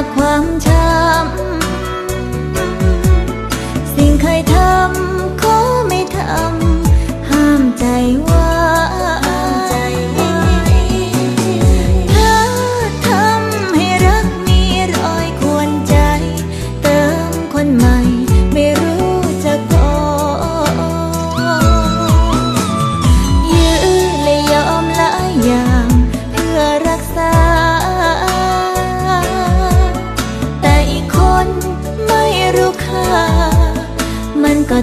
จากความช้ ย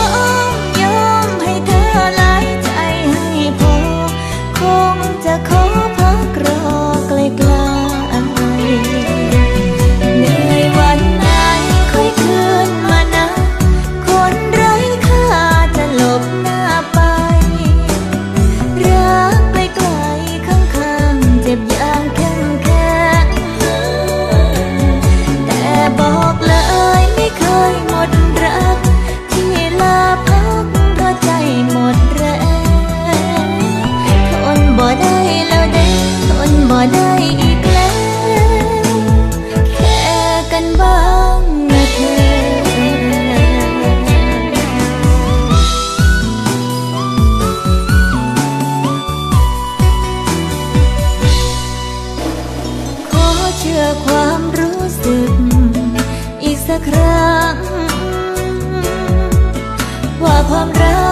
อมยอมให้เธอหลใจให้พอคงจะขอพักรอ สักครั้ง ว่าความรัก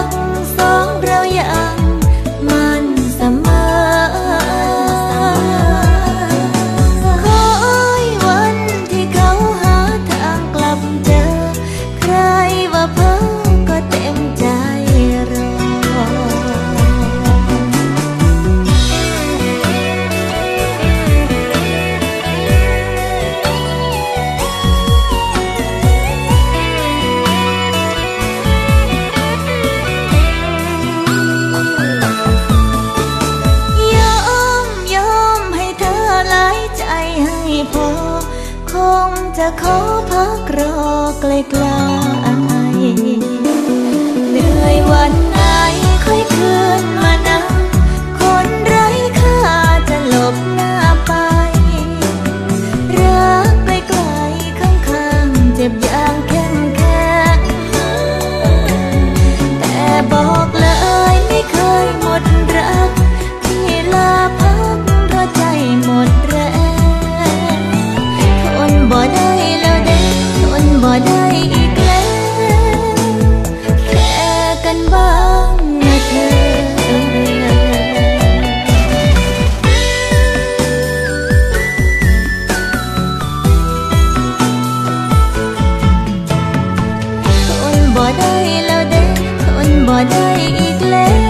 ขอพักรอไกลไกล đây ít lên.